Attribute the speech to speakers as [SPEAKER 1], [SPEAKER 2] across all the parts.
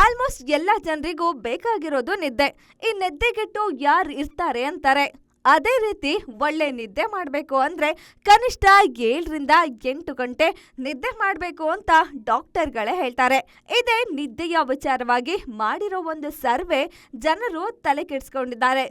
[SPEAKER 1] Almost ಎಲ್ಲ ಜನರಿಗೂ ಬೇಕಾಗಿರೋದು ನಿದ್ದೆ. ಈ ನಿದ್ದೆಗೆಟ್ಟು ಯಾರು ಇರ್ತಾರೆ ಅಂತಾರೆ. ಅದೇ ರೀತಿ ಒಳ್ಳೆ ನಿದ್ದೆ ಮಾಡಬೇಕು ಅಂದರೆ ಕನಿಷ್ಠ ಏಳರಿಂದ ಎಂಟು ಗಂಟೆ ನಿದ್ದೆ ಮಾಡಬೇಕು ಅಂತ ಡಾಕ್ಟರ್ಗಳೇ ಹೇಳ್ತಾರೆ. ಇದೇ ನಿದ್ದೆಯ ವಿಚಾರವಾಗಿ ಮಾಡಿರೋ ಒಂದು ಸರ್ವೆ ಜನರು ತಲೆ ಕೆಡಿಸ್ಕೊಂಡಿದ್ದಾರೆ.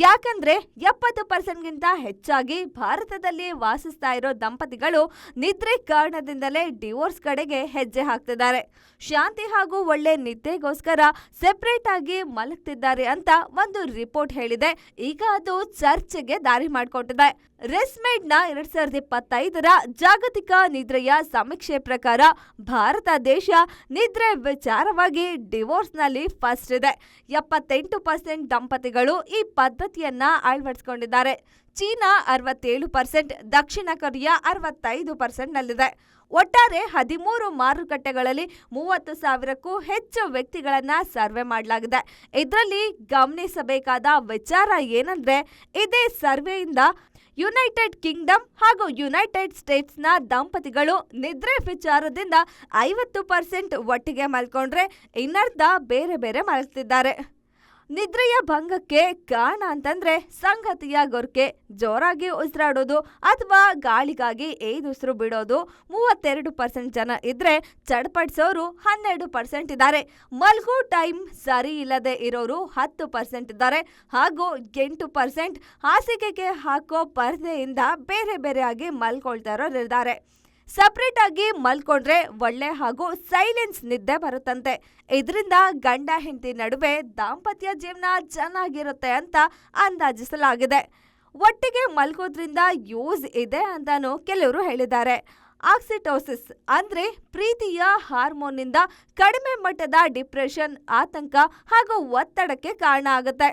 [SPEAKER 1] ಯಾಕಂದ್ರೆ ಎಪ್ಪತ್ತು ಪರ್ಸೆಂಟ್ಗಿಂತ ಹೆಚ್ಚಾಗಿ ಭಾರತದಲ್ಲಿ ವಾಸಿಸ್ತಾ ಇರೋ ದಂಪತಿಗಳು ನಿದ್ರೆ ಕಾರಣದಿಂದಲೇ ಡಿವೋರ್ಸ್ ಕಡೆಗೆ ಹೆಜ್ಜೆ ಹಾಕ್ತಿದ್ದಾರೆ. ಶಾಂತಿ ಹಾಗೂ ಒಳ್ಳೆ ನಿದ್ದೆಗೋಸ್ಕರ ಸೆಪರೇಟ್ ಆಗಿ ಮಲಗ್ತಿದ್ದಾರೆ ಅಂತ ಒಂದು ರಿಪೋರ್ಟ್ ಹೇಳಿದೆ. ಈಗ ಅದು ಚರ್ಚೆಗೆ ದಾರಿ ಮಾಡಿಕೊಟ್ಟಿದೆ. ರೆಸ್ಮೇಡ್ನ ಎರಡ್ ಸಾವಿರದ ಇಪ್ಪತ್ತೈದರ ಜಾಗತಿಕ ನಿದ್ರೆಯ ಸಮೀಕ್ಷೆ ಪ್ರಕಾರ ಭಾರತ ದೇಶ ನಿದ್ರೆ ವಿಚಾರವಾಗಿ ಡಿವೋರ್ಸ್ನಲ್ಲಿ ಫಸ್ಟ್ ಇದೆ. ಎಪ್ಪತ್ತೆಂಟು ಪರ್ಸೆಂಟ್ ದಂಪತಿಗಳು ಈ ಪದ್ಧತಿಯನ್ನ ಅಳವಡಿಸಿಕೊಂಡಿದ್ದಾರೆ. ಚೀನಾ ಅರವತ್ತೇಳು ಪರ್ಸೆಂಟ್, ದಕ್ಷಿಣ ಕೊರಿಯಾ ಅರವತ್ತೈದು ಪರ್ಸೆಂಟ್ನಲ್ಲಿದೆ. ಒಟ್ಟಾರೆ ಹದಿಮೂರು ಮಾರುಕಟ್ಟೆಗಳಲ್ಲಿ ಮೂವತ್ತು ಸಾವಿರಕ್ಕೂ ಹೆಚ್ಚು ವ್ಯಕ್ತಿಗಳನ್ನು ಸರ್ವೆ ಮಾಡಲಾಗಿದೆ. ಇದರಲ್ಲಿ ಗಮನಿಸಬೇಕಾದ ವಿಚಾರ ಏನಂದ್ರೆ, ಇದೇ ಸರ್ವೆಯಿಂದ ಯುನೈಟೆಡ್ ಕಿಂಗ್ಡಮ್ ಹಾಗೂ ಯುನೈಟೆಡ್ ಸ್ಟೇಟ್ಸ್ನ ದಂಪತಿಗಳು ನಿದ್ರೆ ವಿಚಾರದಿಂದ ಐವತ್ತು ಪರ್ಸೆಂಟ್ ಒಟ್ಟಿಗೆ ಮಲ್ಕೊಂಡ್ರೆ ಇನ್ನರ್ಧ ಬೇರೆ ಬೇರೆ ಮಲಗ್ತಿದ್ದಾರೆ. ನಿದ್ರೆಯ ಭಂಗಕ್ಕೆ ಕಾರಣ ಅಂತಂದ್ರೆ ಸಂಗತಿಯ ಗೊರಕೆ ಜೋರಾಗಿ ಉಸಿರಾಡೋದು ಅಥವಾ ಗಾಳಿಗಾಗಿ ಏದುಸಿರು ಬಿಡೋದು. ಮೂವತ್ತೆರಡು ಪರ್ಸೆಂಟ್ ಜನ ಇದ್ರೆ ಚಡ್ಪಡಿಸೋರು ಹನ್ನೆರಡು ಪರ್ಸೆಂಟ್ ಇದ್ದಾರೆ. ಮಲ್ಗೋ ಟೈಮ್ ಸರಿ ಇಲ್ಲದೆ ಇರೋರು ಹತ್ತು ಪರ್ಸೆಂಟ್ ಇದ್ದಾರೆ. ಹಾಗೂ ಎಂಟು ಪರ್ಸೆಂಟ್ ಹಾಸಿಗೆಗೆ ಹಾಕೋ ಪರ್ದೆಯಿಂದ ಬೇರೆ ಬೇರೆಯಾಗಿ ಮಲ್ಕೊಳ್ತಾ ಇರೋರು ಇದ್ದಾರೆ ಸಪ್ರೇಟ್ ಆಗಿ ಮಲ್ಕೊಂಡ್ರೆ ಒಳ್ಳೆ ಹಾಗೂ ಸೈಲೆನ್ಸ್ ನಿದ್ದೆ ಬರುತ್ತಂತೆ. ಇದರಿಂದ ಗಂಡ ಹೆಂಡತಿ ನಡುವೆ ದಾಂಪತ್ಯ ಜೀವನ ಚೆನ್ನಾಗಿರುತ್ತೆ ಅಂತ ಅಂದಾಜಿಸಲಾಗಿದೆ. ಒಟ್ಟಿಗೆ ಮಲ್ಕೋದ್ರಿಂದ ಯೂಸ್ ಇದೆ ಅಂತಾನು ಕೆಲವರು ಹೇಳಿದ್ದಾರೆ. ಆಕ್ಸಿಟೋಸಿಸ್ ಅಂದ್ರೆ ಪ್ರೀತಿಯ ಹಾರ್ಮೋನ್ನಿಂದ ಕಡಿಮೆ ಮಟ್ಟದ ಡಿಪ್ರೆಷನ್ ಆತಂಕ ಹಾಗೂ ಒತ್ತಡಕ್ಕೆ ಕಾರಣ ಆಗುತ್ತೆ.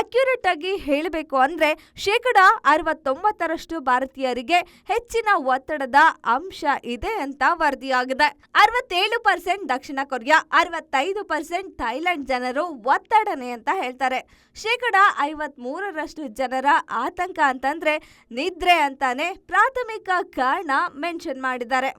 [SPEAKER 1] ಅಕ್ಯುರೇಟ್ ಆಗಿ ಹೇಳಬೇಕು ಅಂದ್ರೆ ಶೇಕಡ ಅರವತ್ತೊಂಬತ್ತರಷ್ಟು ಭಾರತೀಯರಿಗೆ ಹೆಚ್ಚಿನ ಒತ್ತಡದ ಅಂಶ ಇದೆ ಅಂತ ವರದಿಯಾಗಿದೆ. ಅರವತ್ತೇಳು ಪರ್ಸೆಂಟ್ ದಕ್ಷಿಣ ಕೊರಿಯಾ, ಅರವತ್ತೈದು ಪರ್ಸೆಂಟ್ ಥೈಲ್ಯಾಂಡ್ ಜನರು ಒತ್ತಡನೆ ಅಂತ ಹೇಳ್ತಾರೆ. ಶೇಕಡ ಐವತ್ ಮೂರರಷ್ಟು ಜನರ ಆತಂಕ ಅಂತಂದ್ರೆ ನಿದ್ರೆ ಅಂತಾನೆ ಪ್ರಾಥಮಿಕ ಕಾರಣ ಮೆನ್ಷನ್ ಮಾಡಿದ್ದಾರೆ.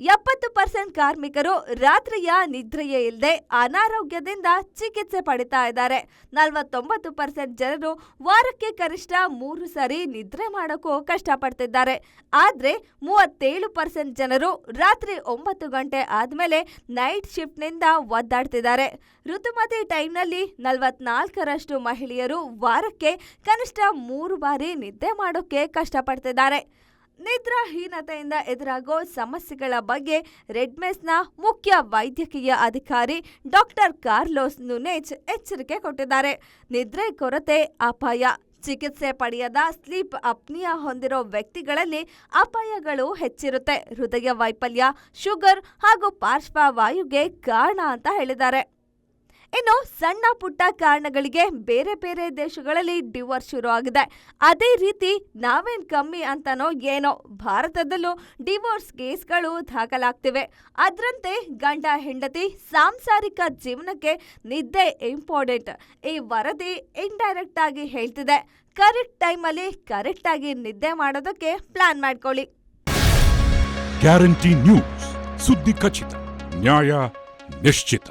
[SPEAKER 1] ಎಪ್ಪತ್ತು ಪರ್ಸೆಂಟ್ ಕಾರ್ಮಿಕರು ರಾತ್ರಿಯ ನಿದ್ರೆಯೇ ಇಲ್ಲದೆ ಅನಾರೋಗ್ಯದಿಂದ ಚಿಕಿತ್ಸೆ ಪಡಿತಾ ಇದ್ದಾರೆ. ನಲವತ್ತೊಂಬತ್ತು ಪರ್ಸೆಂಟ್ ಜನರು ವಾರಕ್ಕೆ ಕನಿಷ್ಠ ಮೂರು ಸಾರಿ ನಿದ್ರೆ ಮಾಡೋಕ್ಕೂ ಕಷ್ಟಪಡ್ತಿದ್ದಾರೆ. ಆದರೆ ಮೂವತ್ತೇಳು ಪರ್ಸೆಂಟ್ ಜನರು ರಾತ್ರಿ ಒಂಬತ್ತು ಗಂಟೆ ಆದಮೇಲೆ ನೈಟ್ ಶಿಫ್ಟ್ನಿಂದ ಒದ್ದಾಡ್ತಿದ್ದಾರೆ. ಋತುಮತಿ ಟೈಮ್ನಲ್ಲಿ ನಲವತ್ನಾಲ್ಕರಷ್ಟು ಮಹಿಳೆಯರು ವಾರಕ್ಕೆ ಕನಿಷ್ಠ ಮೂರು ಬಾರಿ ನಿದ್ದೆ ಮಾಡೋಕ್ಕೆ ಕಷ್ಟಪಡ್ತಿದ್ದಾರೆ. ನಿದ್ರಾಹೀನತೆಯಿಂದ ಎದುರಾಗೋ ಸಮಸ್ಯೆಗಳ ಬಗ್ಗೆ ರೆಡ್ಮೆಸ್ನ ಮುಖ್ಯ ವೈದ್ಯಕೀಯ ಅಧಿಕಾರಿ ಡಾಕ್ಟರ್ ಕಾರ್ಲೋಸ್ ನುನೇಜ್ ಎಚ್ಚರಿಕೆ ಕೊಟ್ಟಿದ್ದಾರೆ. ನಿದ್ರೆ ಕೊರತೆ, ಅಪಾಯ. ಚಿಕಿತ್ಸೆ ಪಡೆಯದ ಸ್ಲೀಪ್ ಅಪ್ನಿಯ ಹೊಂದಿರೋ ವ್ಯಕ್ತಿಗಳಲ್ಲಿ ಅಪಾಯಗಳು ಹೆಚ್ಚಿರುತ್ತೆ. ಹೃದಯ ವೈಫಲ್ಯ, ಶುಗರ್ ಹಾಗೂ ಪಾರ್ಶ್ವವಾಯುಗೆ ಕಾರಣ ಅಂತ ಹೇಳಿದ್ದಾರೆ. ಇನ್ನು ಸಣ್ಣ ಪುಟ್ಟ ಕಾರಣಗಳಿಗೆ ಬೇರೆ ಬೇರೆ ದೇಶಗಳಲ್ಲಿ ಡಿವೋರ್ಸ್ ಶುರು ಆಗಿದೆ. ಅದೇ ರೀತಿ ನಾವೇನ್ ಕಮ್ಮಿ ಅಂತನೋ ಏನೋ ಭಾರತದಲ್ಲೂ ಡಿವೋರ್ಸ್ ಕೇಸ್ಗಳು ದಾಖಲಾಗ್ತಿವೆ. ಅದರಂತೆ ಗಂಡ ಹೆಂಡತಿ ಸಾಂಸಾರಿಕ ಜೀವನಕ್ಕೆ ನಿದ್ದೆ ಇಂಪಾರ್ಟೆಂಟ್. ಈ ವರದಿ ಇಂಡೈರೆಕ್ಟ್ ಆಗಿ ಹೇಳ್ತಿದೆ. ಕರೆಕ್ಟ್ ಟೈಮಲ್ಲಿ ಕರೆಕ್ಟ್ ಆಗಿ ನಿದ್ದೆ ಮಾಡೋದಕ್ಕೆ ಪ್ಲಾನ್ ಮಾಡ್ಕೊಳ್ಳಿ.
[SPEAKER 2] Guarantee news. ಸುದ್ದಿ ಖಚಿತ. ನ್ಯಾಯ ನಿಶ್ಚಿತ.